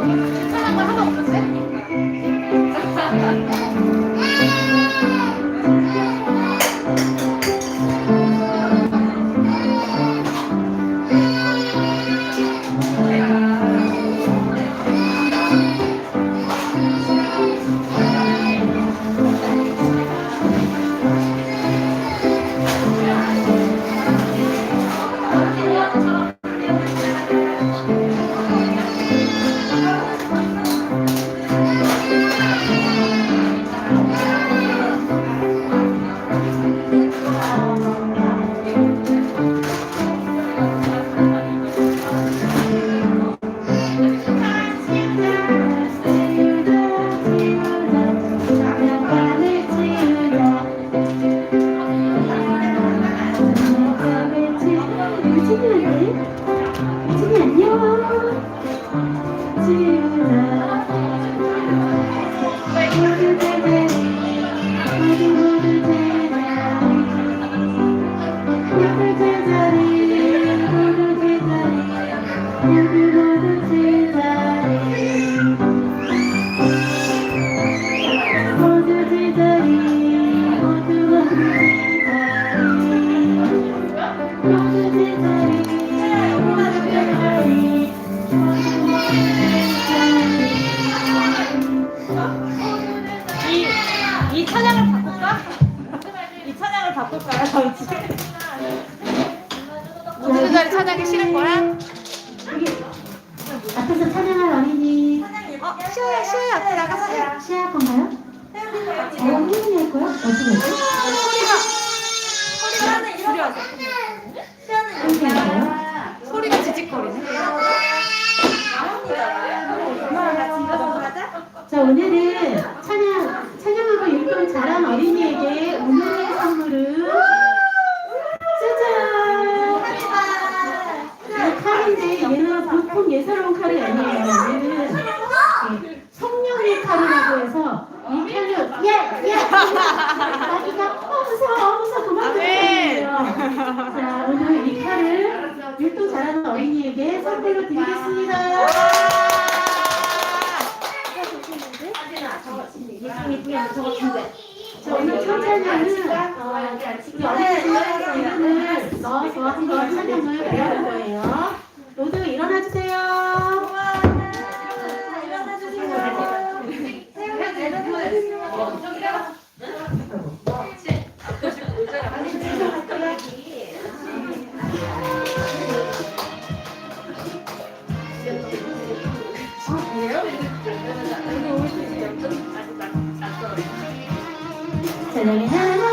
괜찮 모든 자 사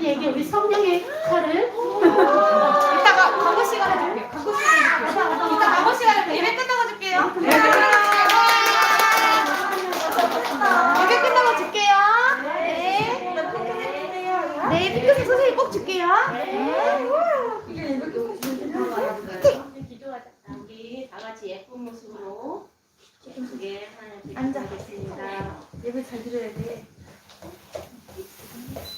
우리는 어린이에게 우리 성령의 칼을 이따가 광고 시간 해줄게요. 광고 시간 해줄게요. 이따 광고 시간에 예배 끝나고 줄게요. 예배 끝나고 줄게요. 네. 네, 핑크색 선생님 꼭 줄게요. 기도하자. 우리 다 같이 예쁜 모습으로 예쁘게 하나님께 앉아. 기도하겠습니다. 예배 잘 드려야 돼.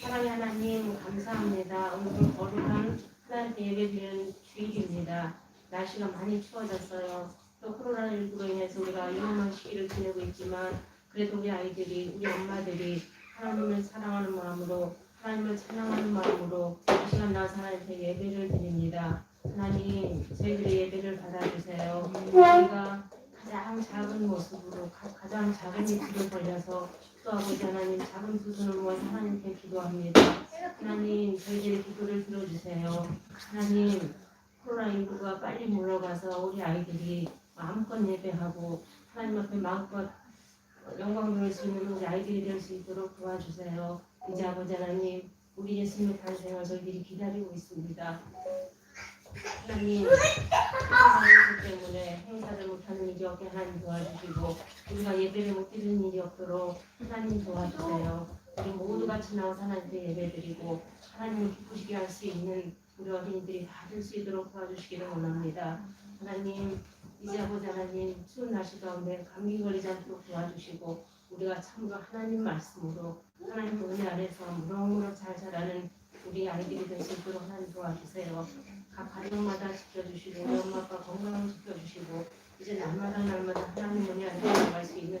사랑의 하나님 감사합니다. 오늘 거룩한 하나님께 예배드리는 주일입니다. 날씨가 많이 추워졌어요. 또 코로나19로 인해서 우리가 위험한 시기를 지내고 있지만 그래도 우리 아이들이 우리 엄마들이 하나님을 사랑하는 마음으로 하나님을 찬양하는 마음으로 이 시간 나와서 하나님께 예배를 드립니다. 하나님 저희들의 예배를 받아주세요. 우리가 가장 작은 모습으로 가, 가장 작은 이틀을 벌려서 또 아버지 하나님 작은 두 손을 모아서 하나님께 기도합니다. 하나님 저희들의 기도를 들어주세요. 하나님 코로나19가 빨리 물러가서 우리 아이들이 마음껏 예배하고 하나님 앞에 마음껏 영광 돌릴 수 있는 우리 아이들이 될 수 있도록 도와주세요. 이제 아버지 하나님 우리 예수님의 탄생을 저희들이 기다리고 있습니다. 하나님 코로나19 때문에 행사를 못하는 일이 없게 하나님 도와주시고 우리가 예배를 못 드리는 일이 없도록 하나님 도와주세요. 우리 모두 같이 나와서 하나님께 예배드리고 하나님을 기쁘시게 할 수 있는 우리 어린이들이 다 될 수 있도록 도와주시기를 원합니다. 하나님 이제 아버지 하나님 추운 날씨 가운데 감기 걸리지 않도록 도와주시고 우리가 참으로 하나님 말씀으로 하나님 은혜 아래서 무럭무럭 잘 자라는 우리 아이들이 될 수 있도록 하나님 도와주세요. 각 가정마다 지켜주시고 엄마 아빠 건강을 지켜주시고 이제 날마다 날마다 하나님 은혜 아래 나갈 수 있는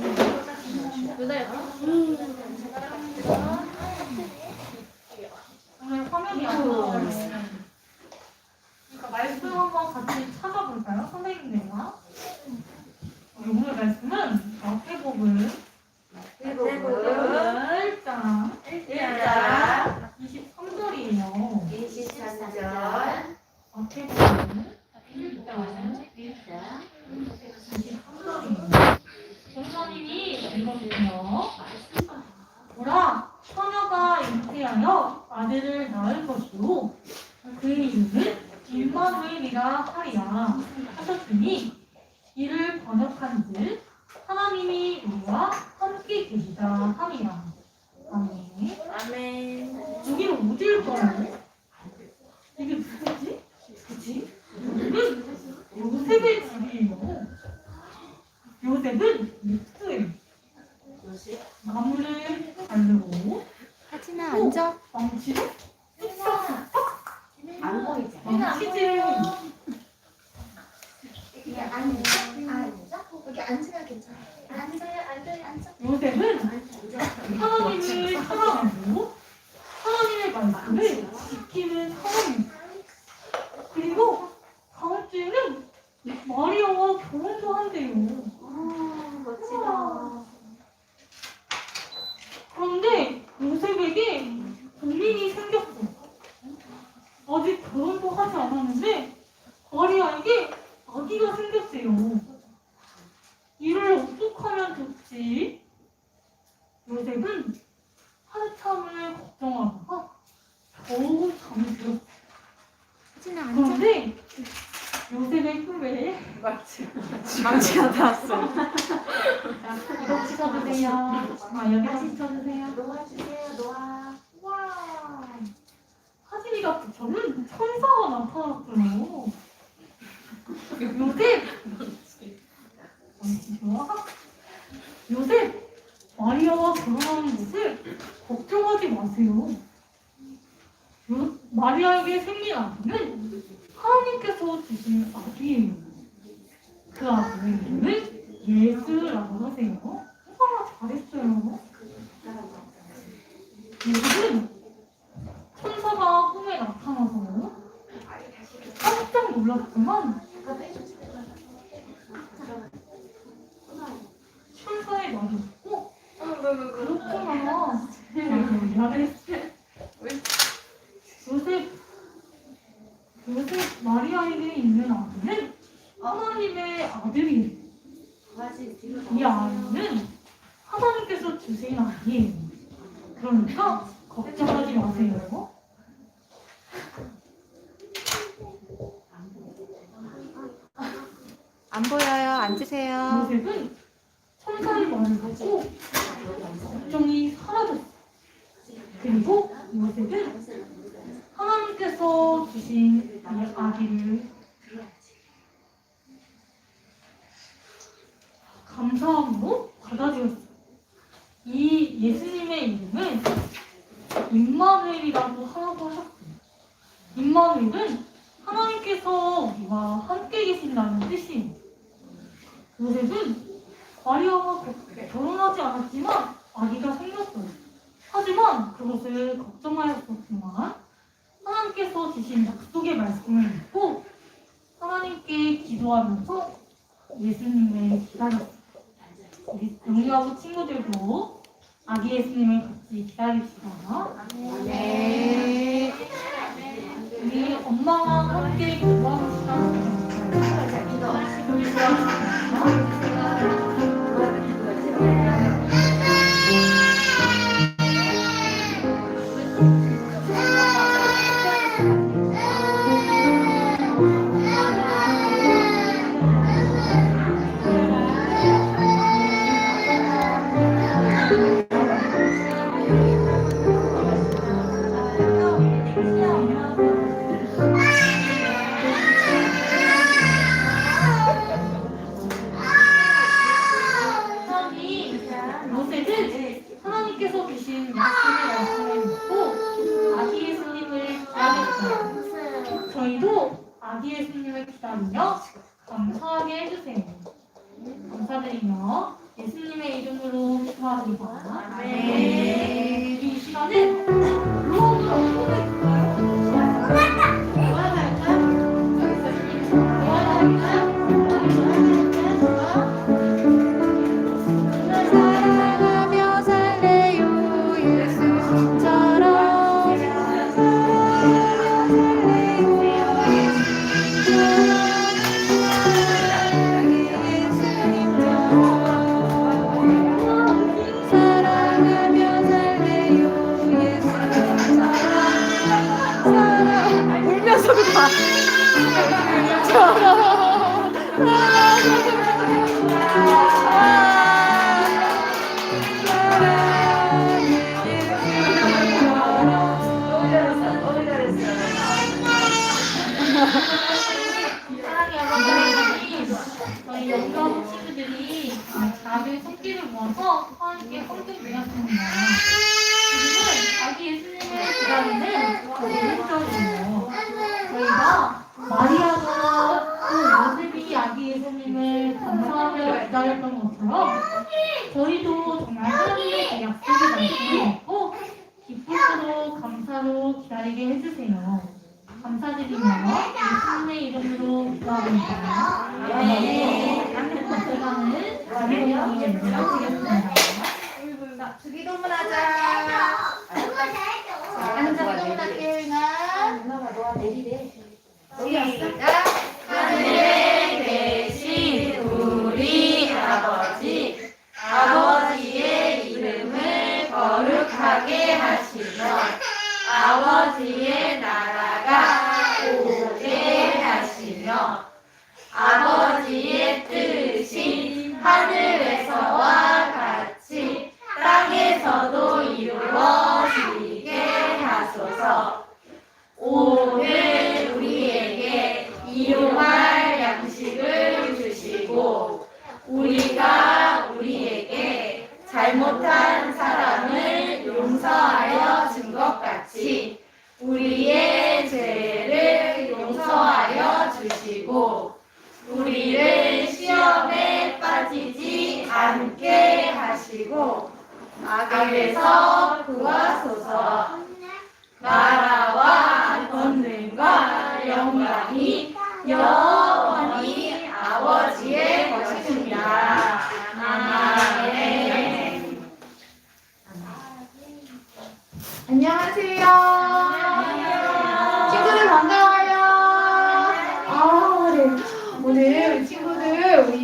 우와. 말씀 한번 같이 찾아볼까요? 선생님들과. 오늘 말씀은 마태복음 마태복음 1장 1장 23절이에요. 23절 마태복음 1장 23절이에요. 전사님이 읽어주세요. 보라, 처녀가 잉태하여 아들을 낳을 것이요. 그의 이름은 임마누엘이라 하리라 하셨으니 이를 번역한즉 하나님이 우리와 함께 계시다 함이라. 아멘. 아멘 여기는 어딜까요? 이게 누구지? 그치? 여기는 요셉의 집이에요. 요셉은 미트예요. 나무를 자르고 하진아 앉아. 망치로 쓱싹 안 보이지? 망치질 을 여기 앉아 앉아 여기 앉으면 괜찮아 앉아요 앉아요 앉아. 요셉은 하나님을 사랑하고 하나님의 말씀을 지키는 사람입니다. 그리고 다음 주에는 마리아와 결혼도 한대요. 멋지다 그런데 요셉에게 고민이 생겼어. 아직 결혼도 하지 않았는데 마리아에게 아기가 생겼어요. 이를 어떻게 하면 좋지? 요셉은 한참을 걱정하다가 겨우 잠이 들었어. 하진아 앉아. 그런데 요셉의 꿈에 망치가 닿았어. 이거 찍어주세요. 아, 여기 다시 찍어주세요. 놓아주세요 놓아 와 하진이가 저는 천사가 나타났어요. 요셉 좋아? 요셉 마리아와 결혼하는 것을 걱정하지 마세요. 요, 마리아에게 생긴 아기는 하나님께서 주신 아기예요. 그 아기의 이름을 예수라고 하세요. 와 잘했어요. 요즘은 천사가 꿈에 나타나서 깜짝 놀랐지만 천사의 말이 듣고 그렇구나 잘했어 요셉 요셉 마리아에게 있는 아기는 하나님의 아들이에요 이 아이는 하나님께서 주신 아기예요 그러니까 걱정하지 마세요 안 보여요. 앉으세요. 요셉은 천사의 말을 듣고 걱정이 사라졌어. 그리고 요셉은 하나님께서 주신 이 아기를 감사함으로 받아들였어. 이 예수님의 이름은 임마누엘이라고 하라고 하셨어요. 임마누엘은 하나님께서 우리와 함께 계신다는 뜻이에요. 요셉은 마리아와 결혼하지 않았지만 아기가 생겼어요. 하지만 그것을 걱정하였었지만 하나님께서 주신 약속의 말씀을 믿고 하나님께 기도하면서 예수님을 기다렸어요. 우리 영유하고 친구들도 아기 예수님을 같이 기다립시다. 네. 우리 엄마와 함께 기도합시다. 하나 저희 영감 친구들이 작은 토끼를 모아서 함께 헌금 모였습니다. 그리고 아기 예수님을 기다리는 오른쪽이에요. 저희가 마리아가 또 요셉이 아기 예수님을 감사하며 기다렸던 것처럼 저희도 정말 하나님의 그 약속을 말씀드리고 기쁨으로 감사로 기다리게 해주세요. 감사드리며 예수님의 이름으로 기도합니다. 네. 감사는 감사의 이름으로 드리겠습니다. 자, 주기도문 하자. 자, 한장 할게, 응아. 시작. 하늘에 계신 우리 아버지, 아버지의 이름을 거룩하게 하시며, 아버지의 않게 하시고 악에서 구하소서 나라와 권능과 영광이 영원히 아버지의 것입니다. 아멘. 안녕하세요.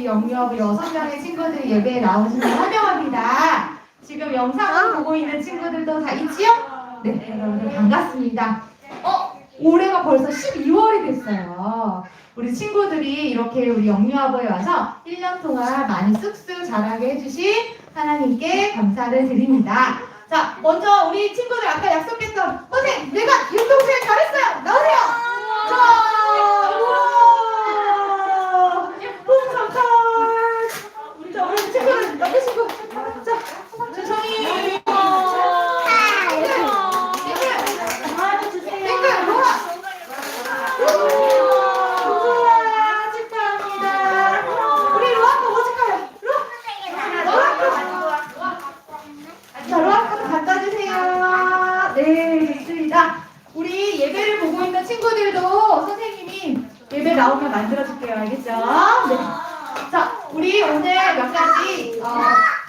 영역 여섯 명의 친구들이 예배에 나오신 걸 환영합니다. 지금 영상을 보고 있는 친구들도 다 있지요? 네, 여러분들 반갑습니다. 어, 올해가 벌써 12월이 됐어요. 우리 친구들이 이렇게 우리 영유아부에 와서 1년 동안 많이 쑥쑥 자라게 해주신 하나님께 감사를 드립니다. 자, 먼저 우리 친구들 아까 약속했던 선생, 내가 윤동생 잘했어요. 나오세요. 자, 우와, 자, 우리 친구들 옆에 친구. 자, 뭐 주세요. 네. 우리 예배를 보고 있는 친구들도 선생님이 예배 나오면. 자, 우리 오늘 몇 가지 어,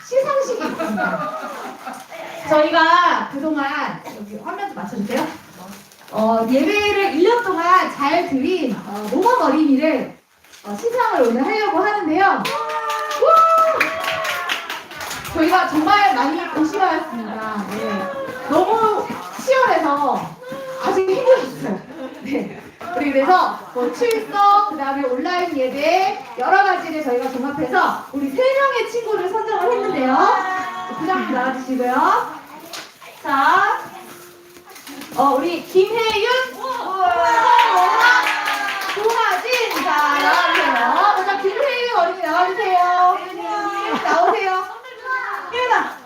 시상식이 있습니다. 저희가 그동안 여기 화면 좀 맞춰주세요. 어, 예배를 1년 동안 잘 드린 어, 모범 어린이를 어, 시상을 오늘 하려고 하는데요. 우! 저희가 정말 많이 고심하였습니다. 네. 너무 치열해서 아주 힘들었어요. 네. 우리 그래서 뭐 출석, 그 다음에 온라인 예배 여러 가지를 저희가 종합해서 우리 세 명의 친구를 선정을 했는데요. 부장님 나와주시고요. 자, 어 우리 김혜윤, 도하진 자 나와주세요. 먼저 김혜윤 어린이 나와주세요. 혜윤아.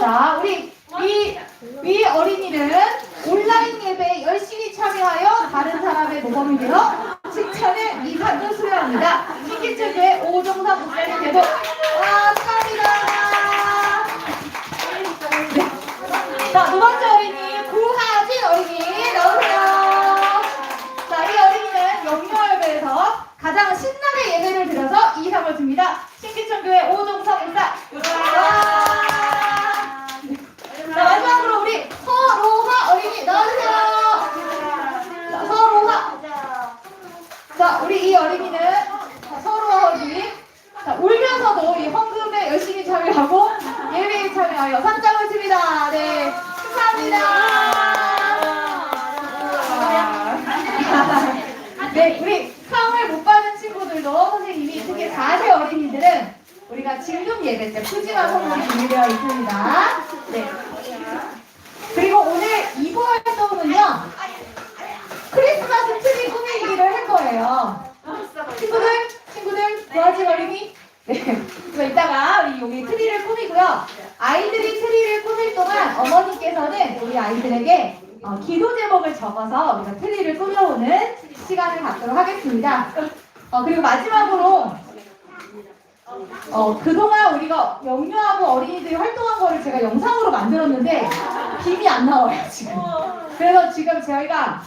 자, 우리 이, 이 어린이는 온라인 예배에 열심히 참여하여 다른 사람의 모범이 되어 칭찬을 이상을 수여합니다. 신기체교회 오종사 목사님 대도 와, 축하합니다. 네. 자, 두 번째 어린이 구하진 어린이 나오세요. 자, 이 어린이는 영유아예배에서 자, 우리 이 어린이는 자, 서로 어린이. 자, 울면서도 이 헌금에 열심히 참여하고 예배에 참여하여 상장을 줍니다. 네, 축하합니다. 네, 우리 상을 못 받은 친구들도 선생님이 특히 4세 어린이들은 우리가 진금 예배 때 푸짐한 선물이 준비되어 있습니다. 네. 그리고 오늘 2부 활동은요. 크리스마스 트리 꾸미기를 할 거예요. 친구들, 친구들, 도와지 어린이. 네. 그래서 이따가 우리 여기 트리를 꾸미고요. 아이들이 트리를 꾸밀 동안 어머니께서는 우리 아이들에게 어, 기도 제목을 적어서 우리가 트리를 꾸며오는 시간을 갖도록 하겠습니다. 어, 그리고 마지막으로 어, 그동안 우리가 영유아부 어린이들이 활동한 거를 제가 영상으로 만들었는데 김이 안 나와요 지금. 그래서 지금 저희가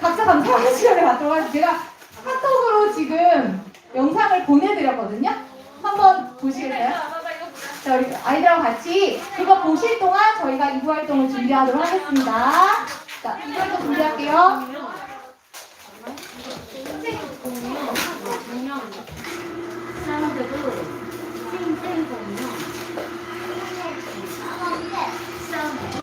각자 감사하는 시간을 갖도록 하겠습니다. 제가 카톡으로 지금 영상을 보내드렸거든요. 한번 보실래요? 자, 우리 아이들하고 같이 그거 보실 동안 저희가 2부 활동을 준비하도록 하겠습니다. 자, 이걸로 준비할게요. 사운드도 띵띵 공룡. 네.